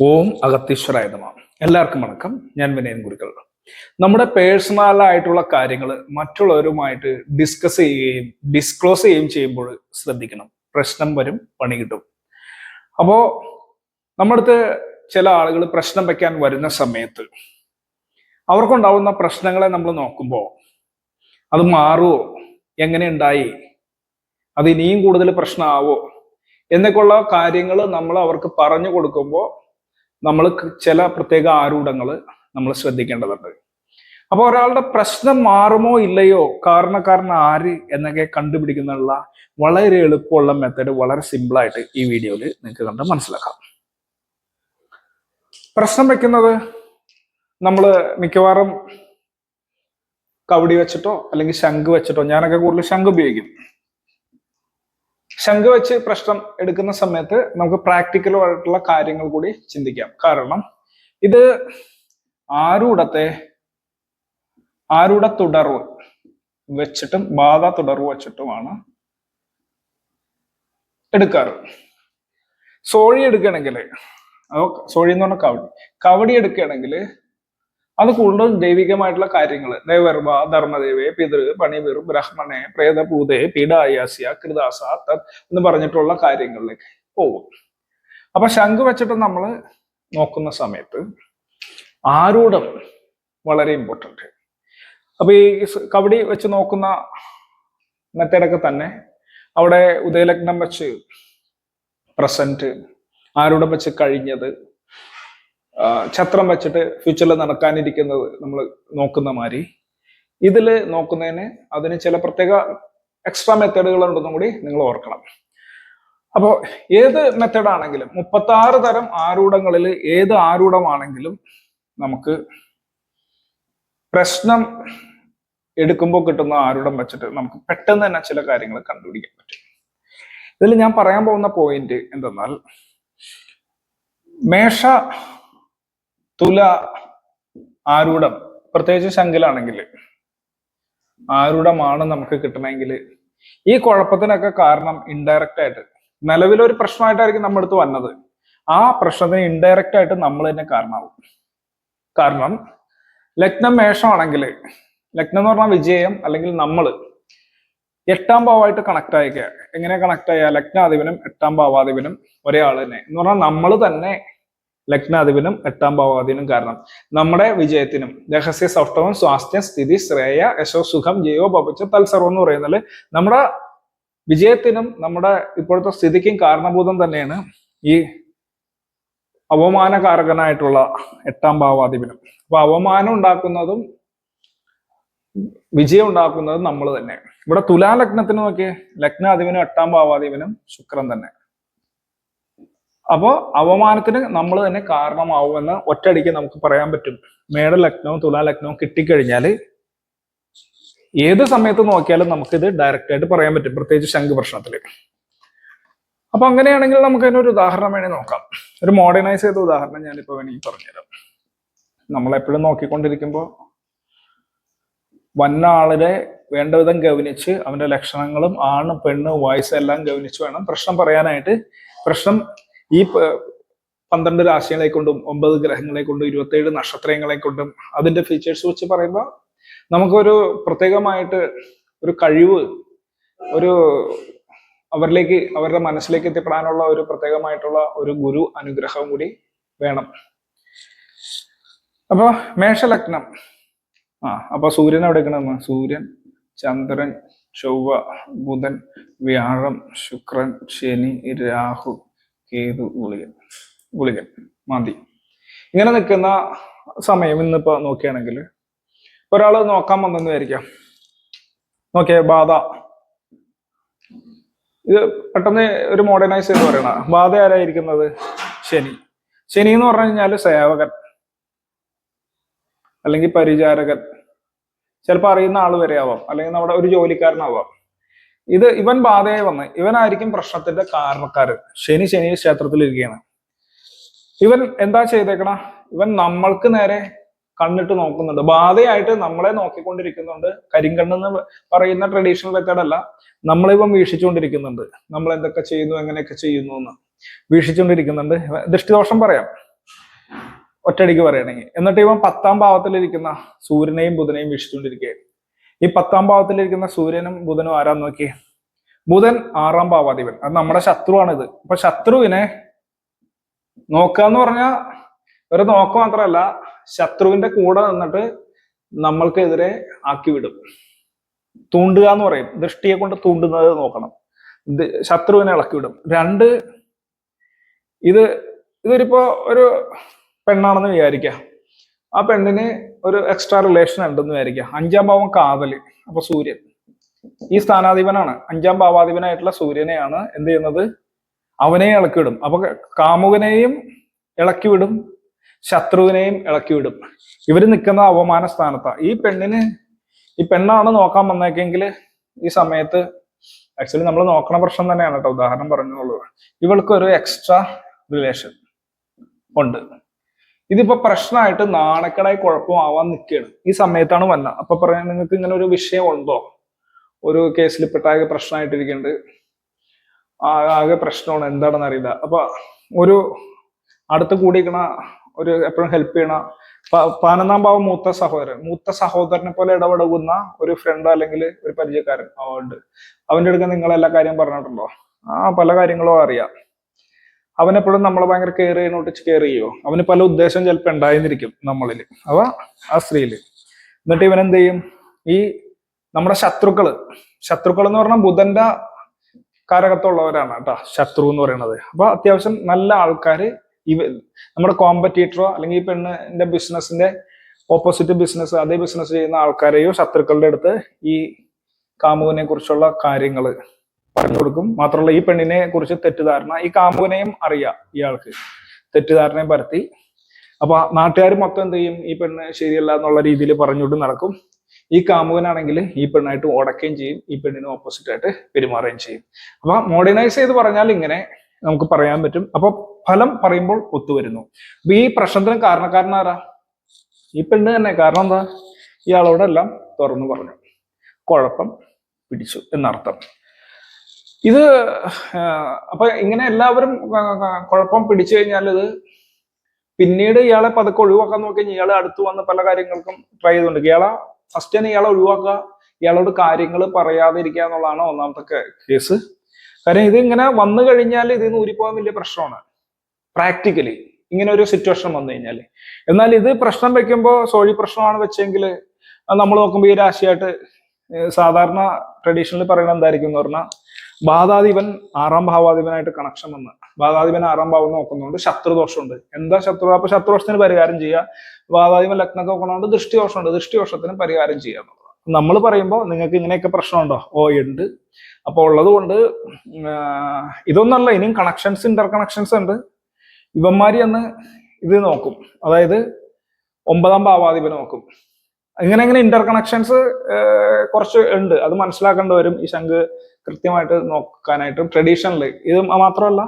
ഓം അഗത്തീശ്വരായ നമ എല്ലാവർക്കും വണക്കം. ഞാൻ വിനയൻ ഗുരുക്കൾ. നമ്മുടെ പേഴ്സണൽ ആയിട്ടുള്ള കാര്യങ്ങൾ മറ്റുള്ളവരുമായിട്ട് ഡിസ്കസ് ചെയ്യുകയും ഡിസ്ക്ലോസ് ചെയ്യുകയും ചെയ്യുമ്പോൾ ശ്രദ്ധിക്കണം. പ്രശ്നം വരും പണി കിട്ടും. അപ്പോ നമ്മുടെ ചില ആളുകൾ പ്രശ്നം വയ്ക്കാൻ വരുന്ന സമയത്ത് അവർക്കുണ്ടാവുന്ന പ്രശ്നങ്ങളെ നമ്മൾ നോക്കുമ്പോൾ അത് മാറുമോ എങ്ങനെ ഉണ്ടായി? അത് ഇനിയും കൂടുതൽ പ്രശ്നമാവോ? എന്നൊക്കെയുള്ള കാര്യങ്ങൾ നമ്മൾ അവർക്ക് പറഞ്ഞു കൊടുക്കുമ്പോൾ നമ്മൾ ചില പ്രത്യേക ആരൂഢങ്ങൾ നമ്മൾ ശ്രദ്ധിക്കേണ്ടതുണ്ട്. അപ്പോൾ ഒരാളുടെ പ്രശ്നം മാറുമോ ഇല്ലയോ കാരണക്കാരൻ ആര് എന്നൊക്കെ കണ്ടുപിടിക്കുന്നുള്ള വളരെ എളുപ്പമുള്ള മെത്തേഡ് വളരെ സിമ്പിളായിട്ട് ഈ വീഡിയോയിൽ നിങ്ങൾക്ക് കണ്ട് മനസ്സിലാക്കാം. പ്രശ്നം വെക്കുന്നത് നമ്മൾ മിക്കവാറും കവടി വെച്ചിട്ടോ അല്ലെങ്കിൽ ശംഖ് വെച്ചിട്ടോ ഞാനൊക്കെ കൂടുതൽ ശംഖ് ഉപയോഗിക്കും. ശംഖ് വെച്ച് പ്രശ്നം എടുക്കുന്ന സമയത്ത് നമുക്ക് പ്രാക്ടിക്കലുമായിട്ടുള്ള കാര്യങ്ങൾ കൂടി ചിന്തിക്കാം. കാരണം ഇത് ആരൂടത്തെ ആരുടെ തുടർവ് വെച്ചിട്ടും ബാധ തുടർവ് വെച്ചിട്ടുമാണ് എടുക്കാറ്. സോഴി എടുക്കുകയാണെങ്കിൽ സോഴി എന്ന് പറഞ്ഞാൽ കവടി. കവടി എടുക്കുകയാണെങ്കിൽ അത് കൂടുതലും ദൈവികമായിട്ടുള്ള കാര്യങ്ങൾ ദേവർവ ധർമ്മദേവേ പിതൃ പണിവിർ ബ്രഹ്മണെ പ്രേതഭൂതേ പീഡായാസ്യ കൃതാസ തത് എന്ന് പറഞ്ഞിട്ടുള്ള കാര്യങ്ങളിലേക്ക് പോകും അപ്പൊ ശംഖ് വെച്ചിട്ട് നമ്മൾ നോക്കുന്ന സമയത്ത് ആരൂഢം വളരെ ഇമ്പോർട്ടന്റ് അപ്പൊ ഈ കബഡി വെച്ച് നോക്കുന്ന മെത്തേഡൊക്കെ തന്നെ അവിടെ ഉദയലഗ്നം വെച്ച് പ്രസന്റ് ആരൂഢം വെച്ച് കഴിഞ്ഞത് ഛത്രം വെച്ചിട്ട് ഫ്യൂച്ചറിൽ നടക്കാനിരിക്കുന്നത് നമ്മൾ നോക്കുന്ന മാതിരി. ഇതിൽ നോക്കുന്നതിന് അതിന് ചില പ്രത്യേക എക്സ്ട്രാ മെത്തേഡുകൾ ഉണ്ടെന്നും കൂടി നിങ്ങൾ ഓർക്കണം. അപ്പോൾ ഏത് മെത്തേഡ് ആണെങ്കിലും മുപ്പത്തി ആറ് തരം ആരൂഢങ്ങളിൽ ഏത് ആരൂഢമാണെങ്കിലും നമുക്ക് പ്രശ്നം എടുക്കുമ്പോൾ കിട്ടുന്ന ആരൂഢം വെച്ചിട്ട് നമുക്ക് പെട്ടെന്ന് തന്നെ ചില കാര്യങ്ങൾ കണ്ടുപിടിക്കാൻ പറ്റും. ഇതിൽ ഞാൻ പറയാൻ പോകുന്ന പോയിന്റ് എന്തെന്നാൽ മേഷ തുല ആരൂഢം. പ്രത്യേകിച്ച് ശങ്കിലാണെങ്കിൽ ആരൂഢമാണ് നമുക്ക് കിട്ടണമെങ്കിൽ. ഈ കുഴപ്പത്തിനൊക്കെ കാരണം ഇൻഡയറക്റ്റ് ആയിട്ട് നിലവിലൊരു പ്രശ്നമായിട്ടായിരിക്കും നമ്മുടെ അടുത്ത് വന്നത്. ആ പ്രശ്നത്തിന് ഇൻഡയറക്റ്റ് ആയിട്ട് നമ്മൾ തന്നെ കാരണമാവും. കാരണം ലഗ്നം മേഷമാണെങ്കിൽ ലഗ്നം എന്ന് പറഞ്ഞാൽ വിജയം അല്ലെങ്കിൽ നമ്മൾ എട്ടാം ഭാവമായിട്ട് കണക്ട് ആയിക്കുക. എങ്ങനെ കണക്ട് ആയ? ലഗ്നാധിപനും എട്ടാം ഭാവാധിപനും ഒരേ ആൾ തന്നെ. എന്ന് പറഞ്ഞാൽ നമ്മൾ തന്നെ ലഗ്നാധിപനും എട്ടാം ഭാവാധിപനും കാരണം. നമ്മുടെ വിജയത്തിനും രഹസ്യ സൗഷ്ടവും സ്വാസ്ഥ്യം സ്ഥിതി ശ്രേയ യശോ സുഖം ജയോ ഭവിച്ച തത്സർവം എന്ന് പറയുന്നത് നമ്മുടെ വിജയത്തിനും നമ്മുടെ ഇപ്പോഴത്തെ സ്ഥിതിക്കും കാരണഭൂതം തന്നെയാണ് ഈ അവമാനകാരകനായിട്ടുള്ള എട്ടാം ഭാവാധിപനും. അപ്പൊ അവമാനം ഉണ്ടാക്കുന്നതും വിജയം ഉണ്ടാക്കുന്നതും നമ്മൾ തന്നെ. ഇവിടെ തുലാലഗ്നത്തിന് നോക്കിയേ ലഗ്നാധിപനും എട്ടാം ഭാവാധിപനും ശുക്രൻ തന്നെ. അപ്പോ അവമാനത്തിന് നമ്മൾ തന്നെ കാരണമാവുമെന്ന് ഒറ്റയടിക്ക് നമുക്ക് പറയാൻ പറ്റും. മേട ലഗ്നവും തുലാ ലഗ്നവും കിട്ടിക്കഴിഞ്ഞാൽ ഏത് സമയത്ത് നോക്കിയാലും നമുക്കിത് ഡയറക്റ്റ് ആയിട്ട് പറയാൻ പറ്റും പ്രത്യേകിച്ച് ശംഖ് പ്രശ്നത്തിൽ അപ്പൊ അങ്ങനെയാണെങ്കിൽ നമുക്ക് അതിനൊരു ഉദാഹരണം വേണമെങ്കിൽ നോക്കാം. ഒരു മോഡേണൈസ് ചെയ്ത ഉദാഹരണം ഞാനിപ്പോ വേണമെങ്കിൽ പറഞ്ഞുതരാം. നമ്മളെപ്പോഴും നോക്കിക്കൊണ്ടിരിക്കുമ്പോൾ വന്ന ആളിനെ വേണ്ട വിധം ഗവനിച്ച് അവന്റെ ലക്ഷണങ്ങളും ആണ് പെണ്ണ് വയസ്സ് എല്ലാം ഗവനിച്ച് വേണം പ്രശ്നം പറയാനായിട്ട്. പ്രശ്നം ഈ പന്ത്രണ്ട് രാശികളെ കൊണ്ടും ഒമ്പത് ഗ്രഹങ്ങളെ കൊണ്ടും ഇരുപത്തേഴ് നക്ഷത്രങ്ങളെ കൊണ്ടും അതിന്റെ ഫീച്ചേഴ്സ് വെച്ച് പറയുമ്പോൾ നമുക്കൊരു പ്രത്യേകമായിട്ട് ഒരു കഴിവ് ഒരു അവരിലേക്ക് അവരുടെ മനസ്സിലേക്ക് എത്തിപ്പെടാനുള്ള ഒരു പ്രത്യേകമായിട്ടുള്ള ഒരു ഗുരു അനുഗ്രഹം കൂടി വേണം. അപ്പൊ മേഷലഗ്നം ആ അപ്പൊ സൂര്യൻ എവിടെ നിൽക്കണം സൂര്യൻ ചന്ദ്രൻ ചൊവ്വ ബുധൻ വ്യാഴം ശുക്രൻ ശനി രാഹു. കേതു ഗുളികൻ? ഗുളികൻ. മതി. ഇങ്ങനെ നിൽക്കുന്ന സമയം ഇന്നിപ്പോ നോക്കുകയാണെങ്കിൽ ഒരാൾ നോക്കാൻ വന്നെന്ന് വിചാരിക്കാം. നോക്കിയേ ബാധ. ഇത് പെട്ടെന്ന് ഒരു മോഡേണൈസ് ചെയ്ത് പറയണ ബാധ ആരായിരിക്കുന്നത്? ശനി. ശനി എന്ന് പറഞ്ഞു കഴിഞ്ഞാൽ സേവകൻ. അല്ലെങ്കിൽ പരിചാരകൻ. ചിലപ്പോൾ അറിയുന്ന ആൾ വരെ ആവാം അല്ലെങ്കിൽ നമ്മുടെ ഒരു ജോലിക്കാരനാവാം. ഇത് ഇവൻ ബാധയായി വന്ന്. ഇവനായിരിക്കും പ്രശ്നത്തിന്റെ കാരണക്കാരൻ ശനി ശനി ക്ഷേത്രത്തിൽ ഇരിക്കുകയാണ് ഇവൻ എന്താ ചെയ്തേക്കണ? ഇവൻ നമ്മൾക്ക് നേരെ കണ്ണിട്ട് നോക്കുന്നുണ്ട്. ബാധയായിട്ട് നമ്മളെ നോക്കിക്കൊണ്ടിരിക്കുന്നുണ്ട്. കരിങ്കണ്ണെന്ന് പറയുന്ന ട്രഡീഷണൽ മെത്തേഡ് അല്ല. നമ്മളിപ്പം വീക്ഷിച്ചുകൊണ്ടിരിക്കുന്നുണ്ട്. നമ്മൾ എന്തൊക്കെ ചെയ്യുന്നു എങ്ങനെയൊക്കെ ചെയ്യുന്നു എന്ന് വീക്ഷിച്ചുകൊണ്ടിരിക്കുന്നുണ്ട്. ദൃഷ്ടിദോഷം പറയാം. ഒറ്റയടിക്ക് പറയണെങ്കിൽ. എന്നിട്ട് ഇവൻ പത്താം ഭാവത്തിലിരിക്കുന്ന സൂര്യനെയും ബുധനെയും വീക്ഷിച്ചുകൊണ്ടിരിക്കുകയാണ് ഈ പത്താം ഭാവത്തിലിരിക്കുന്ന സൂര്യനും ബുധനും ആരാന്ന് നോക്കി ബുധൻ ആറാം ഭാവാധിപൻ. അത് നമ്മുടെ ശത്രുവാണിത്. അപ്പൊ ശത്രുവിനെ നോക്കുക എന്ന് പറഞ്ഞാൽ ഒരു നോക്ക മാത്രമല്ല ശത്രുവിന്റെ കൂടെ നിന്നിട്ട് നമ്മൾക്കെതിരെ ആക്കി വിടും തൂണ്ടുക എന്ന് പറയും. ദൃഷ്ടിയെ കൊണ്ട് തൂണ്ടുന്നത് നോക്കണം. ശത്രുവിനെ ഇളക്കി വിടും രണ്ട് ഇത് ഇതൊരിപ്പോ ഒരു പെണ്ണാണെന്ന് വിചാരിക്കുക ആ പെണ്ണിന് ഒരു എക്സ്ട്രാ റിലേഷൻ ഉണ്ടെന്ന് വിചാരിക്കുക. അഞ്ചാം ഭാവം കാവൽ അപ്പൊ സൂര്യൻ. ഈ സ്ഥാനാധിപനാണ്. അഞ്ചാം ഭാവാധിപനായിട്ടുള്ള സൂര്യനെയാണ് എന്ത് ചെയ്യുന്നത്? അവനെ ഇളക്കി വിടും അപ്പൊ കാമുകനെയും ഇളക്കി വിടും ശത്രുവിനെയും ഇളക്കി വിടും ഇവർ നിൽക്കുന്ന അവമാന സ്ഥാനത്താ. ഈ പെണ്ണിന് ഈ പെണ്ണാണ് നോക്കാൻ വന്നേക്കെങ്കിൽ ഈ സമയത്ത് ആക്ച്വലി നമ്മൾ നോക്കണ പ്രശ്നം തന്നെയാണ് കേട്ടോ. ഉദാഹരണം പറഞ്ഞുള്ളത് ഇവൾക്ക് ഒരു എക്സ്ട്രാ റിലേഷൻ ഉണ്ട്. ഇതിപ്പോ പ്രശ്നമായിട്ട് നാണക്കേടായി കുഴപ്പമാവാൻ നിൽക്കുകയാണ് ഈ സമയത്താണ് വന്ന. അപ്പൊ പറയാൻ നിങ്ങൾക്ക് ഇങ്ങനെ ഒരു വിഷയം ഉണ്ടോ? ഒരു കേസിൽ പെട്ടാകെ പ്രശ്നമായിട്ടിരിക്കുന്നുണ്ട് ആകെ പ്രശ്നമാണ്. എന്താണെന്ന് അറിയില്ല. അപ്പൊ ഒരു അടുത്ത് കൂടിയിരിക്കണ ഒരു എപ്പോഴും ഹെൽപ്പ് ചെയ്യണ പതിനൊന്നാം ഭാവം മൂത്ത സഹോദരൻ. മൂത്ത സഹോദരനെ പോലെ ഇടപെടുന്ന ഒരു ഫ്രണ്ട് അല്ലെങ്കിൽ ഒരു പരിചയക്കാരൻ ഉണ്ട്. അവന്റെ അടുത്ത് നിങ്ങൾ എല്ലാ കാര്യം പറഞ്ഞിട്ടുണ്ടോ? ആ പല കാര്യങ്ങളും അറിയാം. അവനെപ്പോഴും നമ്മളെ ഭയങ്കര കെയർ ചെയ്യണോട്ട് കെയർ ചെയ്യുമോ അവന് പല ഉദ്ദേശം ചിലപ്പോൾ ഉണ്ടായിരുന്നിരിക്കും നമ്മളിൽ. അവ ആ സ്ത്രീയിൽ. എന്നിട്ട് ഇവൻ എന്ത് ചെയ്യും? ഈ നമ്മുടെ ശത്രുക്കൾ. ശത്രുക്കൾ എന്ന് പറഞ്ഞാൽ ബുധന്റെ കാരകത്തുള്ളവരാണ് കേട്ടോ ശത്രു എന്ന് പറയുന്നത്. അപ്പൊ അത്യാവശ്യം നല്ല ആൾക്കാർ ഇവ നമ്മുടെ കോമ്പറ്റീറ്ററോ അല്ലെങ്കിൽ ഈ പെണ്ണിന്റെ ബിസിനസിന്റെ ഓപ്പോസിറ്റ് ബിസിനസ് അതേ ബിസിനസ് ചെയ്യുന്ന ആൾക്കാരെയോ ശത്രുക്കളുടെ അടുത്ത് ഈ കാമുവിനെ കുറിച്ചുള്ള കാര്യങ്ങൾ പറഞ്ഞു കൊടുക്കും. മാത്രമല്ല ഈ പെണ്ണിനെ കുറിച്ച് തെറ്റിദ്ധാരണ ഈ കാമുകനെയും അറിയാം ഇയാൾക്ക്. തെറ്റിദ്ധാരണയും പരത്തി. അപ്പൊ നാട്ടുകാർ മൊത്തം എന്ത് ചെയ്യും? ഈ പെണ്ണ് ശരിയല്ല എന്നുള്ള രീതിയിൽ പറഞ്ഞുകൊണ്ട് നടക്കും. ഈ കാമുകനാണെങ്കിൽ ഈ പെണ്ണായിട്ട് ഉടക്കുകയും ചെയ്യും. ഈ പെണ്ണിന് ഓപ്പോസിറ്റ് ആയിട്ട് പെരുമാറുകയും ചെയ്യും. അപ്പൊ മോഡേണൈസ് ചെയ്ത് പറഞ്ഞാൽ ഇങ്ങനെ നമുക്ക് പറയാൻ പറ്റും. അപ്പൊ ഫലം പറയുമ്പോൾ ഒത്തുവരുന്നു. അപ്പൊ ഈ പ്രശ്നത്തിന് കാരണക്കാരനാരാ ഈ പെണ്ണ് തന്നെ. കാരണം എന്താ? ഇയാളോടെല്ലാം തുറന്നു പറഞ്ഞു. കുഴപ്പം പിടിച്ചു എന്നർത്ഥം. ഇത് അപ്പൊ ഇങ്ങനെ എല്ലാവരും കുഴപ്പം പിടിച്ചു കഴിഞ്ഞാൽ ഇത് പിന്നീട് ഇയാളെ പതുക്കെ ഒഴിവാക്കാൻ നോക്കി ഇയാളെ അടുത്ത് വന്ന പല കാര്യങ്ങൾക്കും ട്രൈ ചെയ്തുകൊണ്ട് ഇയാളെ ഫസ്റ്റ് തന്നെ ഇയാളെ ഒഴിവാക്കുക ഇയാളോട് കാര്യങ്ങൾ പറയാതിരിക്കുക എന്നുള്ളതാണ് ഒന്നാമത്തെ കേസ് കാരണം ഇത് ഇങ്ങനെ വന്നു കഴിഞ്ഞാൽ ഇതിൽ നിന്ന് ഊരിപ്പോകാൻ വലിയ പ്രശ്നമാണ്. പ്രാക്ടിക്കലി ഇങ്ങനെ ഒരു സിറ്റുവേഷൻ വന്നു കഴിഞ്ഞാൽ എന്നാൽ ഇത് പ്രശ്നം വെക്കുമ്പോൾ സോഴി പ്രശ്നമാണ് വെച്ചെങ്കിൽ നമ്മൾ നോക്കുമ്പോൾ ഈ രാശിയായിട്ട് സാധാരണ ട്രഡീഷണലി പറയുന്നത് എന്തായിരിക്കും എന്ന് പറഞ്ഞാൽ ബാധാധിപൻ ആറാം ഭാവാധിപനായിട്ട് കണക്ഷൻ വന്ന്. ബാധാധിപൻ ആറാം ഭാവം നോക്കുന്നുണ്ട് ശത്രുദോഷമുണ്ട്. എന്താ ശത്രു? അപ്പൊ ശത്രുദോഷത്തിന് പരിഹാരം ചെയ്യുക ബാധാധിപൻ ലഗ്നമൊക്കെ നോക്കണോണ്ട് ദൃഷ്ടിദോഷമുണ്ട്. ദൃഷ്ടിദോഷത്തിന് പരിഹാരം ചെയ്യുക നമ്മൾ പറയുമ്പോൾ നിങ്ങൾക്ക് ഇങ്ങനെയൊക്കെ പ്രശ്നമുണ്ടോ? ഓ ഉണ്ട്. അപ്പൊ ഉള്ളത് കൊണ്ട് ഇതൊന്നല്ല ഇനിയും കണക്ഷൻസ് ഇന്റർ കണക്ഷൻസ് ഉണ്ട്. ഇവന്മാരി അന്ന് ഇത് നോക്കും. അതായത് ഒമ്പതാം ഭാവാധിപൻ നോക്കും. ഇങ്ങനെ ഇങ്ങനെ ഇന്റർ കണക്ഷൻസ് കുറച്ച് ഉണ്ട്. അത് മനസ്സിലാക്കേണ്ടി വരും ഈ ശംഖ് കൃത്യമായിട്ട് നോക്കാനായിട്ടും ട്രഡീഷണൽ ഇത് മാത്രമല്ല